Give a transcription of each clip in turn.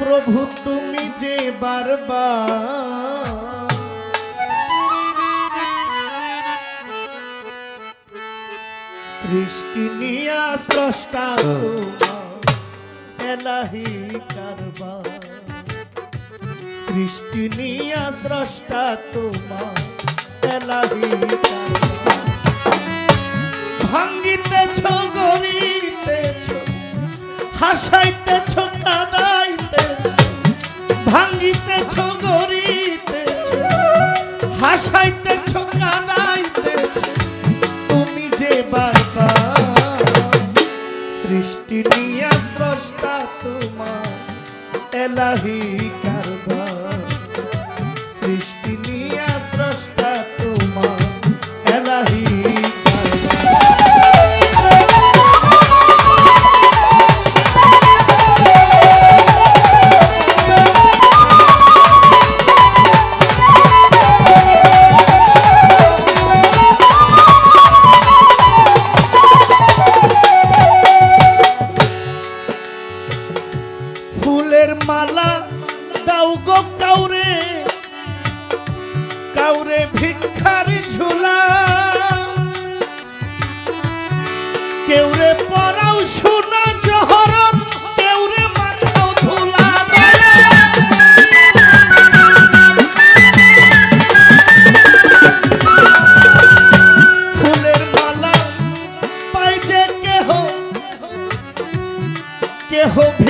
প্রভু, তুমি যে বারবার সৃষ্টি নিয়া স্রষ্টা এলাহি কারবার। সৃষ্টি নিয়া স্রষ্টা তোমার এলাহি ভাঙ্গিতেছ গরিতেছ হাসাইতেছ কাদা ভাঙ্গিতেছ গরিতেছ হাসাইতেছ কাদাইতেছ। তুমি যে বারবার সৃষ্টি নিয়ে স্রষ্টা তোমার এলাহী hope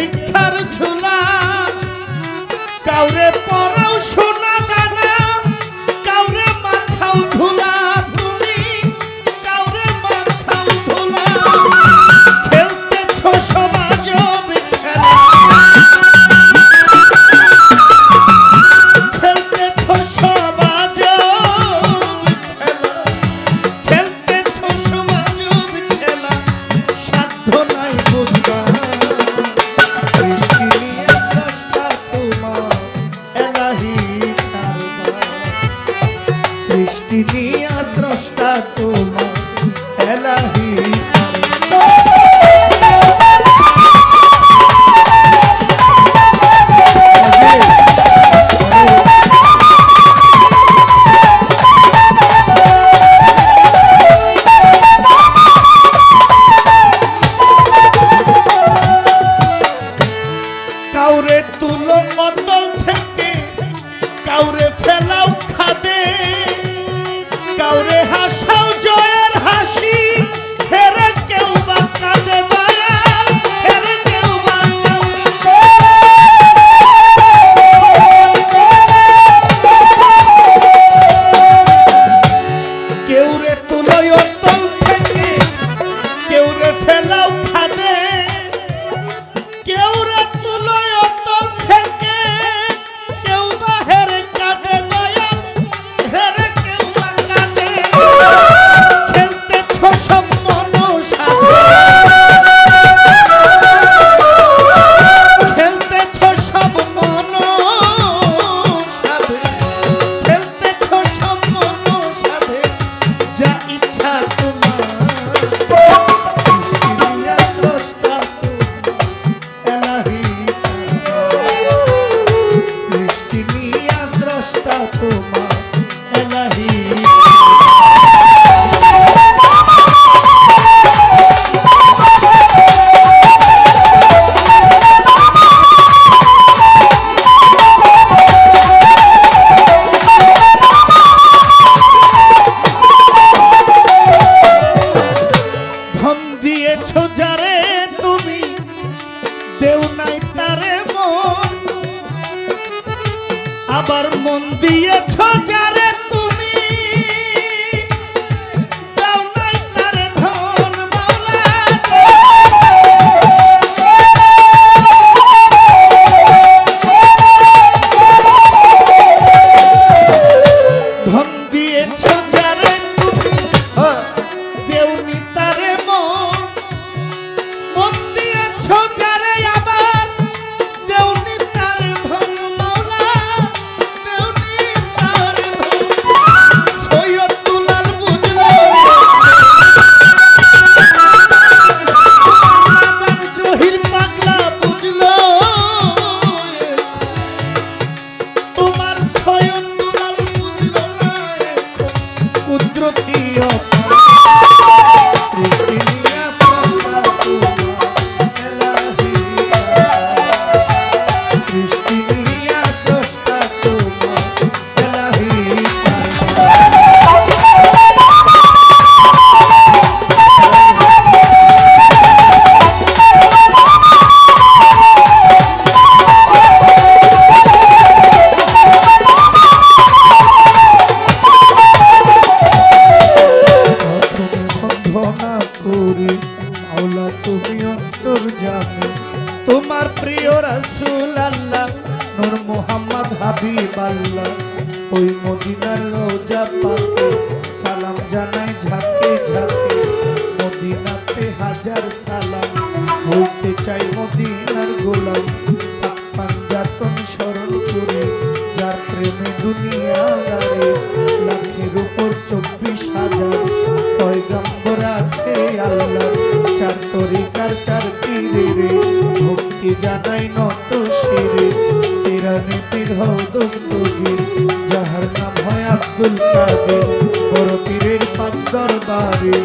তুলো মত থেকে কাউরে ফেলাও খাদে কাউরে হাসাও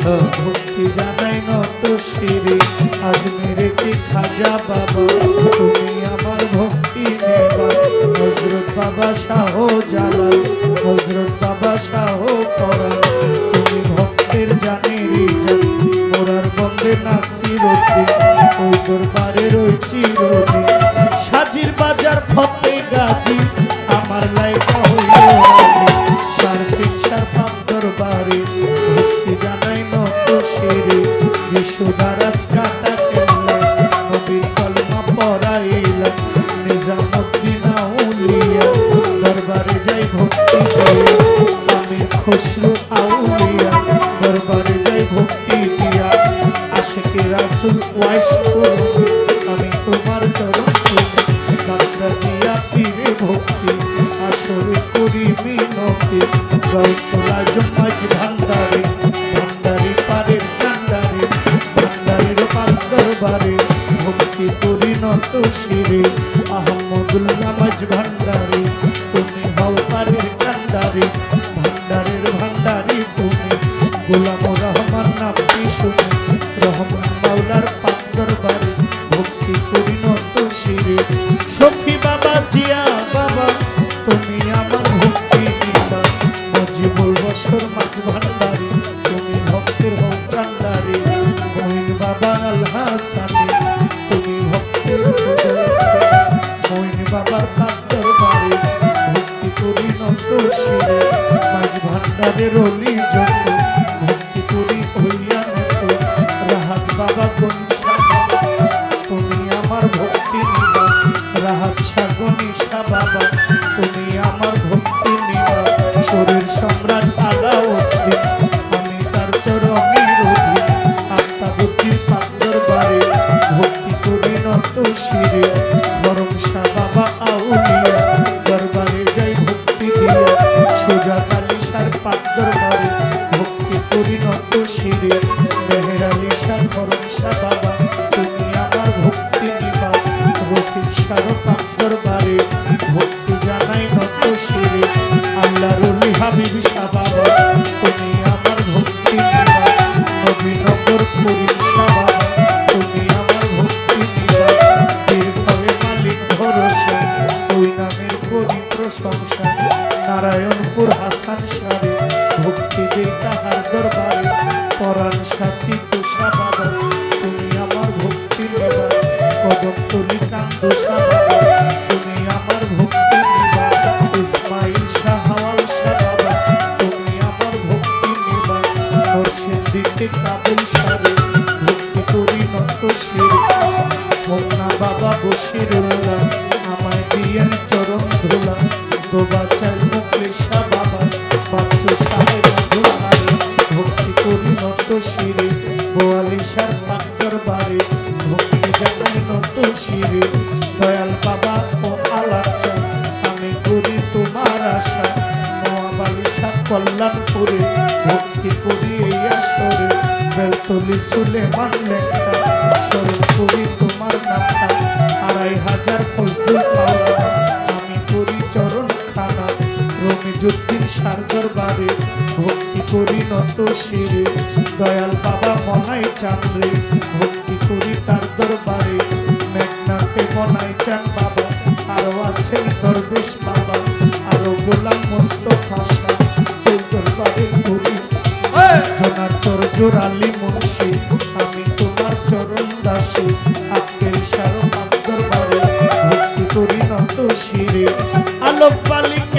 ভক্তি জানাই নত শিরে আজমিরে কি খাজা বাবা? তুমি আমার ভক্তি নেবা হজরত বাবা শাহ জালাল হজরত বাবা শাহ করা তুমি ভক্তের জানি রিজা মোরার বন্দে নাসির ওই দরবারে রয়েছি রবি আমি তোমার চরণ দিয়া পীরে ভক্তি আসরে করি বিনতি রসলা জমাজ ভান্ডারে ভান্ডারি পারে ভান্ডারে ভান্ডারির পান্তরবারে ভক্তি করি নত শিরে আহমদুল্লাহ মাজ ভান্ডারে তুমি হও পারে ভান্ডারে ভান্ডারের ভান্ডারি তুমি, গোলাম que babadião আড়াই হাজার ফজলুল পাওয়া আমি করি চরণ খানা রমিজুদ্দিন সারগর বাড়ি ভক্তি করি নত শিরে দয়াল বাবা মনাই চাঁদরে ভক্তি করি তার দরবারে মেঘনাতে মনাই চান বাবা। আরও আছেন দরবেশ বাবা আরও গোলাম মোস্তফা শাহ। দরবারে করি। জোনার জোরালি আলোক বালিকেরা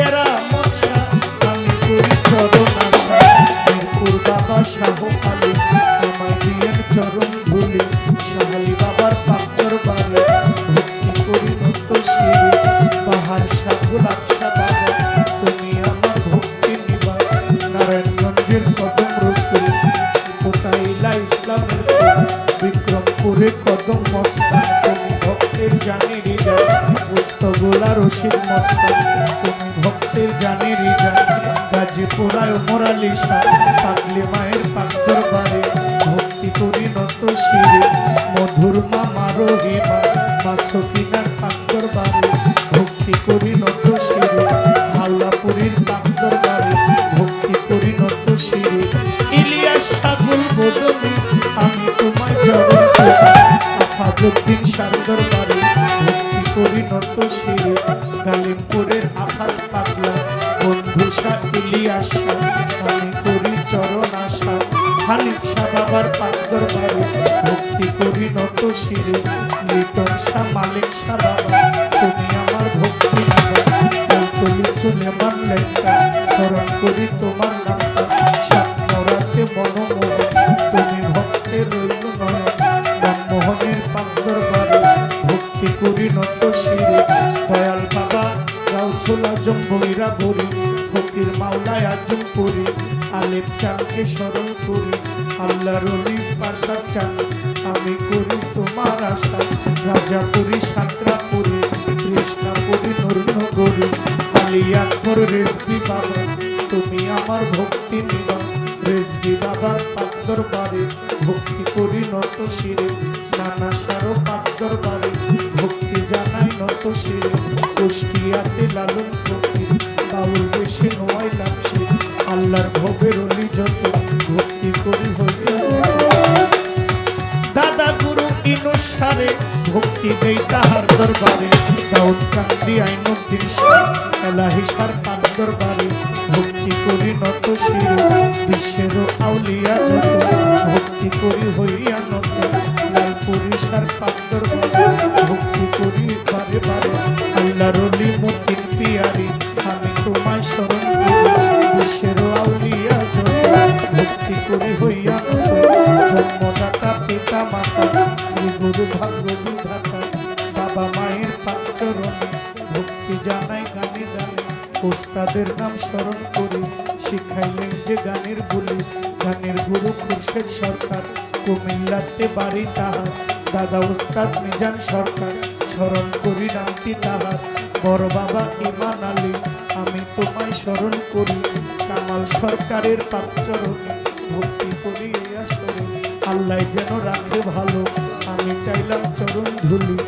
গাজীপুরায় মোরালি পাগলি মায়ের পাকদর বাড়ি। ভক্তি করি নত শিরে, মধুর মামা রহিমা মাসকিনার পাকদর বাড়ি। ভক্তি করি নত শিরে হাল্লাপুরীর পাকদর বাড়ি। ভক্তি করি নত শিরে, ইলিয়াস সাগুল বদলি আমি তোমার চরণ আফাজুদ্দিন সারদর বাড়ি। বাবার পাকদর বাড়ি ভক্তি করি নত শিরে লিটন শাহ মালিক বাবা। তুমি আমার ভক্তি তুমি সুলেমান লেখা, স্মরণ করি তোমার নামটা। স্বপ্নরাতে মনোমোহন, তুমি ভক্তের রইল পান্দর বাড়ি ভক্তি করি নত শিরে। দয়াল বাবা গাউছোলা জম্বইরা ভরি, ফকির মাওলায় আজম করি আলেপ চাঁদকে স্মরণ করি। আল্লাহ রলি পাশা চান আমি করি তোমার আশা। রাজাপুরী, সাঁতরাপুরী, কৃষ্ণাপুরী নূরনগরী আলিয়াকবর রেসবি বাবা তুমি আমার ভক্তি নিবা কান্দি আইনুদ্দিন এলাহি সার পাক দরবারে ভক্তি করি নত শির বিশ্বের আউলিয়া ভক্তি করি হইয়া নত। লালপুরি সার পাক ভক্তি করি বারে বারে। আল্লাহ রলি মতিন পিয়ারি, আমি তোমায় স্মরণ বিশ্বের আউলিয়া যত ভক্তি করি হইয়া নত। জন্মদাতা পিতা মাতা শ্রী গুরু ভাগবতী ধাতা জানাই গানে গানে। ওস্তাদের নাম স্মরণ করি, শিখাইলেন যে গানের বলি। গানের গুরু সরকার, কুমিল্লাতে বাড়ি তাহার। দাদা ওস্তাদ মিজান সরকার, স্মরণ করি নামটি তাহার। বড় বাবা ইমান আলী, আমি তোমায় স্মরণ করি। কামাল সরকারের পাচরণে ভক্তি করি আসরে। আল্লাহ যেন রাখে ভালো, আমি চাইলাম চরণ ধুলি।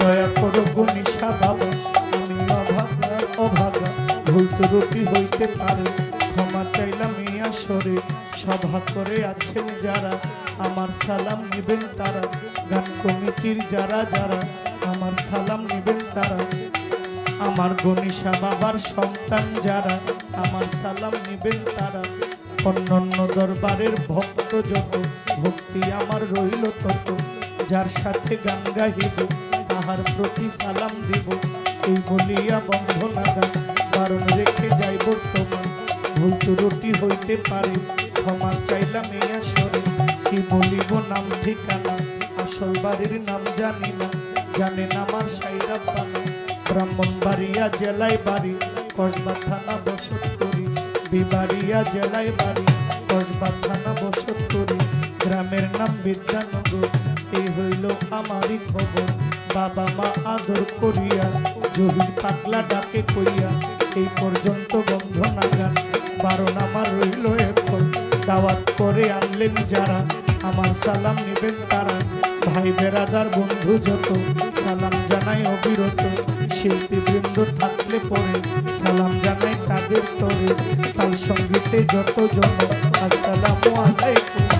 দয়া করো গনিশা বাবা। ভুল হইতে পারে। ক্ষমা চাইলাম এই আসরে। সভা করে আছেন যারা, আমার সালাম নিবেন তারা। গান কমিটির যারা যারা, আমার সালাম নিবেন তারা। আমার গণিসা বাবার সন্তান যারা, আমার সালাম নিবেন তারা। অন্যান্য দরবারের ভক্ত যত, ভক্তি আমার রইল তত। যার সাথে গান গাহিব, তাহার প্রতি সালাম দিব। এই বলিয়া বন্ধ নাগা কারণ রেখে যাই বর্তমান। ভুল ত্রুটি হইতে পারে, ক্ষমা চাইলাম এই আসরে। কি বলিব নাম, ঠিকানা, আসল বাড়ির নাম জানি না। জানেন আমার সাইরা পানা ব্রাহ্মণবাড়িয়া জেলায় বাড়ি, কসবা থানা বসত করি বিবাড়িয়া জেলায় বাড়ি, কসবা থানা বসত করি গ্রামের নাম বিদ্যানগর এই হইল আমারই খবর। বাবা মা আদর করিয়া, জহির পাগলা ডাকে কইয়া এই পর্যন্ত বন্ধ নাগান বারণ আমার রইল এখন। দাওয়াত করে আনলেন যারা, আমার সালাম নেবেন তারা। ভাই বেরাদার বন্ধু যত, সালাম জানাই অবিরত। শিল্পী বৃন্দ থাকলে পরে সালাম জানাই তাদের তরে। তাল সঙ্গীতে যত জন, আসসালামু আলাইকুম।